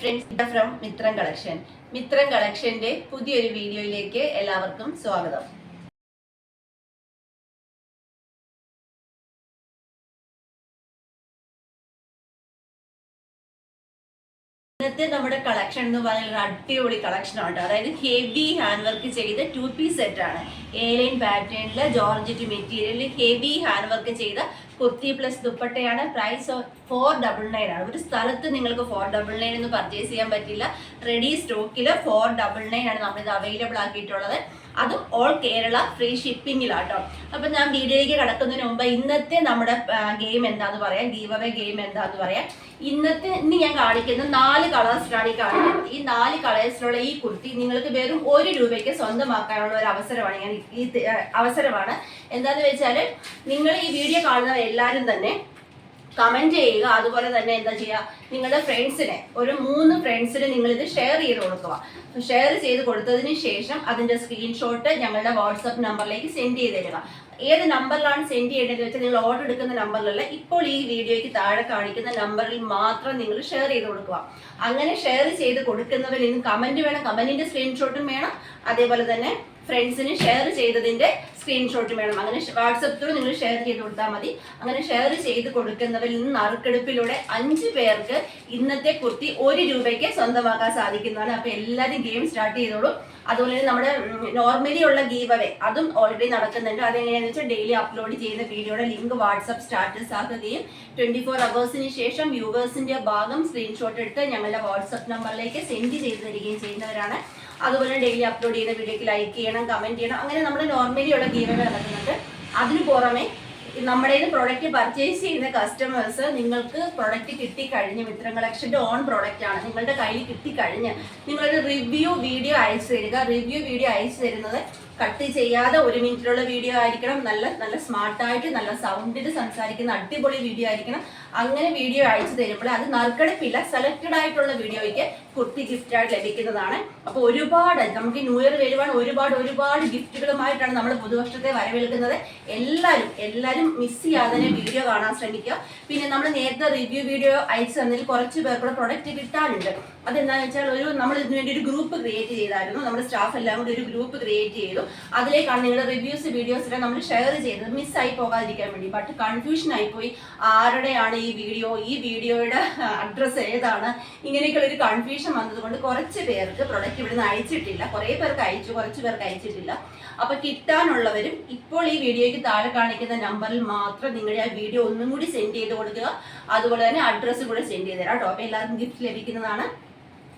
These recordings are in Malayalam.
Friends from Mithram collection Mithram കളക്ഷന്റെ പുതിയൊരു വീഡിയോയിലേക്ക് എല്ലാവർക്കും സ്വാഗതം. ഇന്നത്തെ നമ്മുടെ കളക്ഷൻ എന്ന് പറയുന്നത് അടിപൊളി കളക്ഷൻ ആണ് അതായത് ഹെവി ഹാൻഡ് വർക്ക് ചെയ്ത ടു പീസ് സെറ്റ് ആണ്. എ ലൈൻ പാറ്റേണിൽ ജോർജറ്റ് മെറ്റീരിയലിൽ ഹെവി ഹാൻഡ് വർക്ക് ചെയ്ത കുർത്തി പ്ലസ് ദുപ്പട്ടയാണ്. പ്രൈസ് ഫോർ ഡബിൾ നയൻ ആണ്. ഒരു സ്ഥലത്ത് നിങ്ങൾക്ക് ഫോർ ഡബിൾ നയൻ എന്ന് പർച്ചേസ് ചെയ്യാൻ പറ്റില്ല. റെഡി സ്റ്റോക്കിൽ ഫോർ ഡബിൾ നയൻ ആണ് നമ്മളിത് അവൈലബിൾ ആക്കിയിട്ടുള്ളത്. അതും ഓൾ കേരള ഫ്രീ ഷിപ്പിങ്ങിലാട്ടോ അപ്പൊ ഞാൻ വീഡിയോയിലേക്ക് കടക്കുന്നതിന് മുമ്പ് ഇന്നത്തെ നമ്മുടെ ഗെയിം എന്താന്ന് പറയാം ഗീവ് അവേ ഗെയിം എന്താന്ന് പറയാം. ഇന്നത്തെ ഇന്ന് ഞാൻ കാണിക്കുന്ന നാല് കളേഴ്സിലാണ് ഈ കാണിക്കുന്നത് ഈ നാല് കളേഴ്സിലുള്ള ഈ കുർത്തി നിങ്ങൾക്ക് വെറും ഒരു രൂപയ്ക്ക് സ്വന്തമാക്കാനുള്ള ഒരു അവസരമാണ് ഞാൻ ഈ അവസരമാണ്. എന്താന്ന് വെച്ചാൽ നിങ്ങൾ ഈ വീഡിയോ കാണുന്നവർ എല്ലാവരും തന്നെ കമന്റ് ചെയ്യുക. അതുപോലെ തന്നെ എന്താ ചെയ്യുക? നിങ്ങളുടെ ഫ്രണ്ട്സിനെ ഒരു മൂന്ന് ഫ്രണ്ട്സിന് നിങ്ങൾ ഇത് ഷെയർ ചെയ്ത് കൊടുക്കുക. ഷെയർ ചെയ്ത് കൊടുത്തതിന് ശേഷം അതിന്റെ സ്ക്രീൻഷോട്ട് ഞങ്ങളുടെ വാട്സപ്പ് നമ്പറിലേക്ക് സെൻഡ് ചെയ്ത് തരിക. ഏത് നമ്പറിലാണ് സെൻഡ് ചെയ്യേണ്ടത് വെച്ചാൽ നിങ്ങൾ ഓർഡർ എടുക്കുന്ന നമ്പറിലല്ല ഇപ്പോൾ ഈ വീഡിയോയ്ക്ക് താഴെ കാണിക്കുന്ന നമ്പറിൽ മാത്രം നിങ്ങൾ ഷെയർ ചെയ്ത് കൊടുക്കുക. അങ്ങനെ ഷെയർ ചെയ്ത് കൊടുക്കുന്നവരിൽ നിന്ന് കമന്റ് വേണം. കമന്റിന്റെ സ്ക്രീൻഷോട്ടും വേണം. അതേപോലെ തന്നെ ഫ്രണ്ട്സിന് ഷെയർ ചെയ്തതിന്റെ സ്ക്രീൻഷോട്ട് വേണം. അങ്ങനെ വാട്സപ്പ് ത്രൂ നിങ്ങൾ ഷെയർ ചെയ്ത് കൊടുത്താൽ മതി. അങ്ങനെ ഷെയർ ചെയ്ത് കൊടുക്കുന്നവരിൽ നിന്ന് നറുക്കെടുപ്പിലൂടെ അഞ്ച് പേർക്ക് ഇന്നത്തെ കുർത്തി ഒരു രൂപയ്ക്ക് സ്വന്തമാക്കാൻ സാധിക്കുന്നതാണ്. അപ്പൊ എല്ലാവരും ഗെയിം സ്റ്റാർട്ട് ചെയ്തോളൂ. അതുപോലെ തന്നെ നമ്മുടെ നോർമലി ഉള്ള ഗീവ് അവേ അതും ഓൾറെഡി നടക്കുന്നുണ്ട്. അതെങ്ങനെയാണെന്ന് വെച്ചാൽ ഡെയിലി അപ്ലോഡ് ചെയ്യുന്ന വീഡിയോയുടെ ലിങ്ക് വാട്സപ്പ് സ്റ്റാറ്റസ് ആക്കുകയും ട്വന്റി ഫോർ അവേഴ്സിന് ശേഷം വ്യൂവേഴ്സിന്റെ ഭാഗം സ്ക്രീൻഷോട്ട് എടുത്ത് ഞങ്ങളുടെ വാട്സപ്പ് നമ്പറിലേക്ക് സെൻഡ് ചെയ്ത് തരികയും ചെയ്യുന്നവരാണ്. അതുപോലെ ഡെയിലി അപ്ലോഡ് ചെയ്യുന്ന വീഡിയോക്ക് ലൈക്ക് ചെയ്യണം കമന്റ് ചെയ്യണം. അങ്ങനെ നമ്മൾ നോർമലി ഉള്ള ഗീവ് നടക്കുന്നുണ്ട് അതിന് പുറമെ നമ്മുടെ പ്രോഡക്റ്റ് പർച്ചേസ് ചെയ്യുന്ന കസ്റ്റമേഴ്സ് നിങ്ങൾക്ക് പ്രൊഡക്റ്റ് കിട്ടിക്കഴിഞ്ഞ് മിത്രം കളക്ഷന്റെ ഓൺ പ്രോഡക്റ്റ് ആണ്. നിങ്ങളുടെ കയ്യിൽ കിട്ടിക്കഴിഞ്ഞ് നിങ്ങളൊരു റിവ്യൂ വീഡിയോ അയച്ചു തരിക. റിവ്യൂ വീഡിയോ അയച്ചു തരുന്നത് കട്ട് ചെയ്യാതെ ഒരു മിനിറ്റിലുള്ള വീഡിയോ ആയിരിക്കണം. നല്ല നല്ല സ്മാർട്ടായിട്ട് നല്ല സൗണ്ടിൽ സംസാരിക്കുന്ന അടിപൊളി വീഡിയോ ആയിരിക്കണം. അങ്ങനെ വീഡിയോ അയച്ചു തരുമ്പോൾ അത് നറുക്കെടുപ്പില്ല സെലക്റ്റഡ് ആയിട്ടുള്ള വീഡിയോയ്ക്ക് കുർത്തി ഗിഫ്റ്റ് ആയിട്ട് ലഭിക്കുന്നതാണ്. അപ്പോൾ ഒരുപാട് നമുക്ക് ന്യൂ ഇയർ വരുവാൻ ഒരുപാട് ഒരുപാട് ഗിഫ്റ്റുകളുമായിട്ടാണ് നമ്മൾ പുതുവർഷത്തെ വരവേൽക്കുന്നത്. എല്ലാവരും എല്ലാവരും മിസ് ചെയ്യാതെ വീഡിയോ കാണാൻ ശ്രമിക്കുക. പിന്നെ നമ്മൾ നേരത്തെ റിവ്യൂ വീഡിയോ അയച്ചു തന്നതിൽ കുറച്ച് പേർക്കുള്ള പ്രൊഡക്റ്റ് കിട്ടാനുണ്ട്. അതെന്താണെന്ന് വെച്ചാൽ ഒരു നമ്മൾ ഇതിനു വേണ്ടി ഒരു ഗ്രൂപ്പ് ക്രിയേറ്റ് ചെയ്തായിരുന്നു. നമ്മുടെ സ്റ്റാഫ് എല്ലാം കൂടി ഒരു ഗ്രൂപ്പ് ക്രിയേറ്റ് ചെയ്തു. അതിലേക്കാണ് നിങ്ങളുടെ റിവ്യൂസ് വീഡിയോസ് എല്ലാം നമ്മൾ ഷെയർ ചെയ്തത്. മിസ്സായി പോകാതിരിക്കാൻ വേണ്ടി. ബട്ട് കൺഫ്യൂഷൻ ആയിപ്പോയി ആരുടെയാണ് ഈ വീഡിയോ ഈ വീഡിയോയുടെ അഡ്രസ്സ് ഏതാണ്? ഇങ്ങനെയൊക്കെയുള്ള ഒരു കൺഫ്യൂഷൻ വന്നതുകൊണ്ട് കുറച്ച് പേർക്ക് പ്രൊഡക്റ്റ് ഇവിടുന്ന് അയച്ചിട്ടില്ല. കുറേ പേർക്ക് അയച്ചു കുറച്ച് പേർക്ക് അയച്ചിട്ടില്ല. അപ്പൊ കിട്ടാനുള്ളവരും ഇപ്പോൾ ഈ വീഡിയോയ്ക്ക് താഴെ കാണിക്കുന്ന നമ്പറിൽ മാത്രം നിങ്ങളുടെ ആ വീഡിയോ ഒന്നും കൂടി സെൻഡ് ചെയ്ത് കൊടുക്കുക. അതുപോലെ തന്നെ അഡ്രസ്സ് കൂടെ സെൻഡ് ചെയ്ത് തരാം കേട്ടോ. അപ്പൊ എല്ലാവർക്കും ഗിഫ്റ്റ് ലഭിക്കുന്നതാണ്.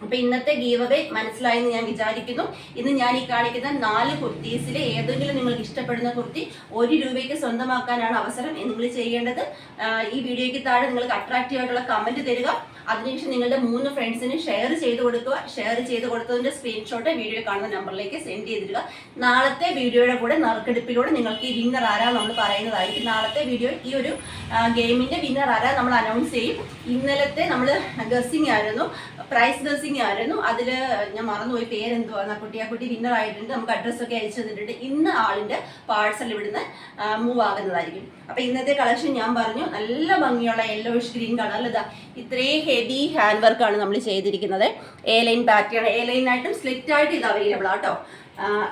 അപ്പൊ ഇന്നത്തെ ഗീവവേ മനസ്സിലായെന്ന് ഞാൻ വിചാരിക്കുന്നു. ഇന്ന് ഞാൻ ഈ കാണിക്കുന്ന നാല് കുർത്തീസിൽ ഏതെങ്കിലും നിങ്ങൾക്ക് ഇഷ്ടപ്പെടുന്ന കുർത്തി ഒരു രൂപയ്ക്ക് സ്വന്തമാക്കാനാണ് അവസരം നിങ്ങൾ ചെയ്യേണ്ടത്. ഈ വീഡിയോയ്ക്ക് താഴെ നിങ്ങൾക്ക് അട്രാക്റ്റീവ് ആയിട്ടുള്ള കമന്റ് തരിക. അതിനുശേഷം നിങ്ങളുടെ മൂന്ന് ഫ്രണ്ട്സിന് ഷെയർ ചെയ്ത് കൊടുക്കുക. ഷെയർ ചെയ്ത് കൊടുത്തതിന്റെ സ്ക്രീൻഷോട്ട് വീഡിയോ കാണുന്ന നമ്പറിലേക്ക് സെൻഡ് ചെയ്തിടുക. നാളത്തെ വീഡിയോയുടെ കൂടെ നറുക്കെടുപ്പിലൂടെ നിങ്ങൾക്ക് ഈ വിന്നർ ആരാ നമ്മൾ പറയുന്നതായിരിക്കും. നാളത്തെ വീഡിയോ ഈ ഒരു ഗെയിമിന്റെ വിന്നർ ആരാ നമ്മൾ അനൗൺസ് ചെയ്യും. ഇന്നലത്തെ നമ്മൾ ഗസിങ് ആയിരുന്നു. പ്രൈസ് ഗസിങ് ആയിരുന്നു. അതിൽ ഞാൻ മറന്നുപോയി പേരെന്തുവാണ് കുട്ടി ആ കുട്ടി വിന്നർ ആയിട്ടുണ്ട്. നമുക്ക് അഡ്രസ്സ് ഒക്കെ അയച്ചു തന്നിട്ടുണ്ട്. ഇന്ന് ആളിന്റെ പാഴ്സൽ ഇവിടുന്ന് മൂവ് ആകുന്നതായിരിക്കും. അപ്പൊ ഇന്നത്തെ കളക്ഷൻ ഞാൻ പറഞ്ഞു. നല്ല ഭംഗിയുള്ള യെല്ലോ ഗ്രീൻ കളറിൽ ഇതാ. ഇത്രയും ഹെവി ഹാൻഡ് വർക്ക് ആണ് നമ്മൾ ചെയ്തിരിക്കുന്നത്. A line pattern A line ലൈനായിട്ടും slit ആയിട്ട് ഇത് അവൈലബിൾ ആട്ടോ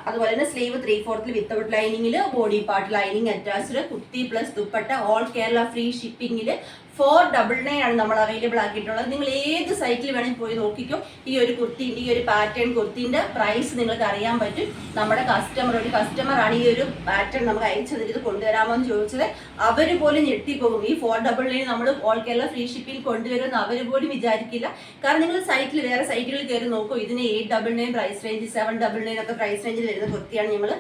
അതുപോലെ തന്നെ സ്ലീവ് ത്രീ ഫോർത്തിൽ without ലൈനിങ്ങിൽ body part lining attached kurti plus dupatta all Kerala free ഷിപ്പിംഗിൽ four double nine ആണ് നമ്മൾ അവൈലബിൾ ആക്കിയിട്ടുള്ളത്. നിങ്ങൾ ഏത് സൈറ്റിൽ വേണമെങ്കിൽ പോയി നോക്കിക്കോ. ഈ ഒരു കുർത്തി ഈ ഒരു പാറ്റേൺ കുർത്തിന്റെ പ്രൈസ് നിങ്ങൾക്ക് അറിയാൻ പറ്റും. നമ്മുടെ കസ്റ്റമർ ഒരു കസ്റ്റമർ ആണ് ഈ ഒരു പാറ്റേൺ നമുക്ക് അയച്ചത് ഇത് കൊണ്ടുവരാമോ എന്ന് ചോദിച്ചത് അവർ പോലും ഞെട്ടിപ്പോകും. ഈ ഫോർ ഡബിൾ നയൻ നമ്മൾ ഓൾ കേരള ഫ്രീ ഷിപ്പിംഗ് കൊണ്ടുവരുമെന്ന് അവർ പോലും വിചാരിക്കില്ല. കാരണം നിങ്ങൾ സൈറ്റിൽ വേറെ സൈറ്റുകളിൽ കയറി നോക്കൂ. ഇതിന് eight double nine price range seven double nine ഒക്കെ പ്രൈസ് റേഞ്ചിൽ വരുന്ന കുർത്തിയാണ് നമ്മൾ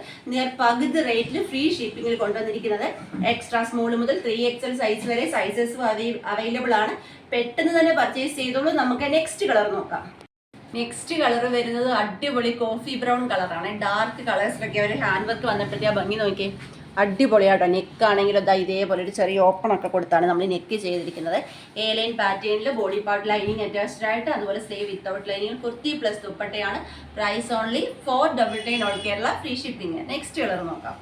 പകുതി റേറ്റിൽ ഫ്രീ ഷിപ്പിംഗിൽ കൊണ്ടുവന്നിരിക്കുന്നത്. എക്സ്ട്രാ സ്മോൾ മുതൽ ത്രീ എക്സൽ സൈസ് വരെ സൈസസ് അവൈലബിൾ ആണ്. പെട്ടെന്ന് തന്നെ പർച്ചേസ് ചെയ്തോളൂ. നമുക്ക് നെക്സ്റ്റ് കളർ നോക്കാം. നെക്സ്റ്റ് കളർ വരുന്നത് അടിപൊളി കോഫി ബ്രൗൺ കളറാണ് ഡാർക്ക് കളേഴ്സിലൊക്കെ ഒരു ഹാൻഡ് വർക്ക് വന്നപ്പോഴത്തെ ഭംഗി നോക്കിയേ. അടിപൊളിയാട്ടോ നെക്ക് ആണെങ്കിലും ഇതാ ഇതേപോലെ ഒരു ചെറിയ ഓപ്പൺ ഒക്കെ കൊടുത്താണ് നമ്മൾ നെക്ക് ചെയ്തിരിക്കുന്നത്. എ ലൈൻ പാറ്റേണിൽ ബോഡി പാർട്ട് ലൈനിങ് അറ്റാച്ച്ഡ് ആയിട്ട് അതുപോലെ sleeve without lining kurti plus ദുപ്പട്ടയാണ്. Price only four double nine all Kerala free shipping next colour നോക്കാം.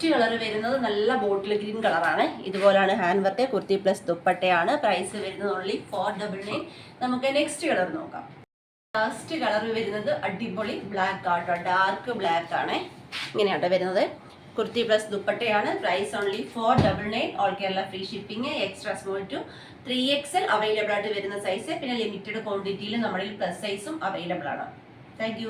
നെക്സ്റ്റ് കളർ വരുന്നത് നല്ല ബോട്ടിൽ ഗ്രീൻ കളറാണ്. ഇതുപോലാണ് ഹാൻഡ് വർക്ക് കുർത്തി പ്ലസ് ദുപ്പട്ടയാണ്. പ്രൈസ് വരുന്നത് ഓൺലി ഫോർ ഡബിൾ നയൻ നമുക്ക് നെക്സ്റ്റ് കളർ നോക്കാം. ലാസ്റ്റ് കളർ വരുന്നത് അടിപൊളി ബ്ലാക്ക് ആട്ടോ ഡാർക്ക് ബ്ലാക്ക് ആണ്. ഇങ്ങനെയാട്ടോ വരുന്നത്. കുർത്തി പ്ലസ് ദുപ്പട്ടയാണ്. Price only four double nine all Kerala free shipping extra small to three XL available ആയിട്ട് വരുന്ന സൈസ് പിന്നെ ലിമിറ്റഡ് ക്വാണ്ടിറ്റിയിൽ നമ്മുടെ പ്ലസ് സൈസും അവൈലബിൾ ആണ്. താങ്ക്